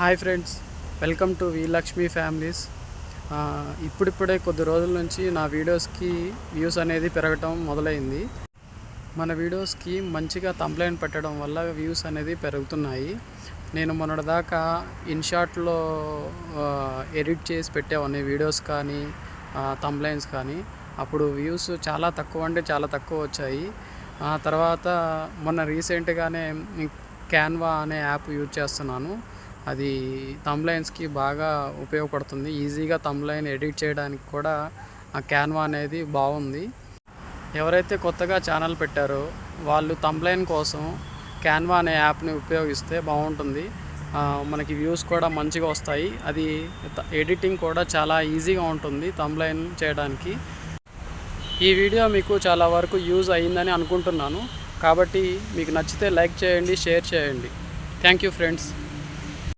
Hi friends welcome to V Lakshmi families. ఇప్పుడిప్పుడే కొద్ది రోజుల నుంచి నా వీడియోస్కి వ్యూస్ అనేది పెరగటం మొదలైంది. మన వీడియోస్కి మంచిగా కంప్లైంట్ పెట్టడం వల్ల వ్యూస్ అనేది పెరుగుతున్నాయి. నేను మొన్నటిదాకా ఇన్షాట్లో ఎడిట్ చేసి పెట్టేవాడిని వీడియోస్ కానీ కంప్లైంట్స్ కానీ. అప్పుడు వ్యూస్ చాలా తక్కువ అంటే చాలా తక్కువ వచ్చాయి. ఆ తర్వాత మొన్న రీసెంట్గానే క్యాన్వా అనే యాప్ యూజ్ చేస్తున్నాను. అది తమ్లైన్స్కి బాగా ఉపయోగపడుతుంది. ఈజీగా తమ్లైన్ ఎడిట్ చేయడానికి కూడా ఆ క్యాన్వా అనేది బాగుంది. ఎవరైతే కొత్తగా ఛానల్ పెట్టారో వాళ్ళు తమ్లైన్ కోసం క్యాన్వా అనే యాప్ని ఉపయోగిస్తే బాగుంటుంది. మనకి వ్యూస్ కూడా మంచిగా వస్తాయి. అది త- ఎడిటింగ్ కూడా చాలా ఈజీగా ఉంటుంది తమ్లైన్ చేయడానికి. ఈ వీడియో మీకు చాలా వరకు యూజ్ అయ్యిందని అనుకుంటున్నాను. కాబట్టి మీకు నచ్చితే లైక్ చేయండి షేర్ చేయండి. Thank you friends.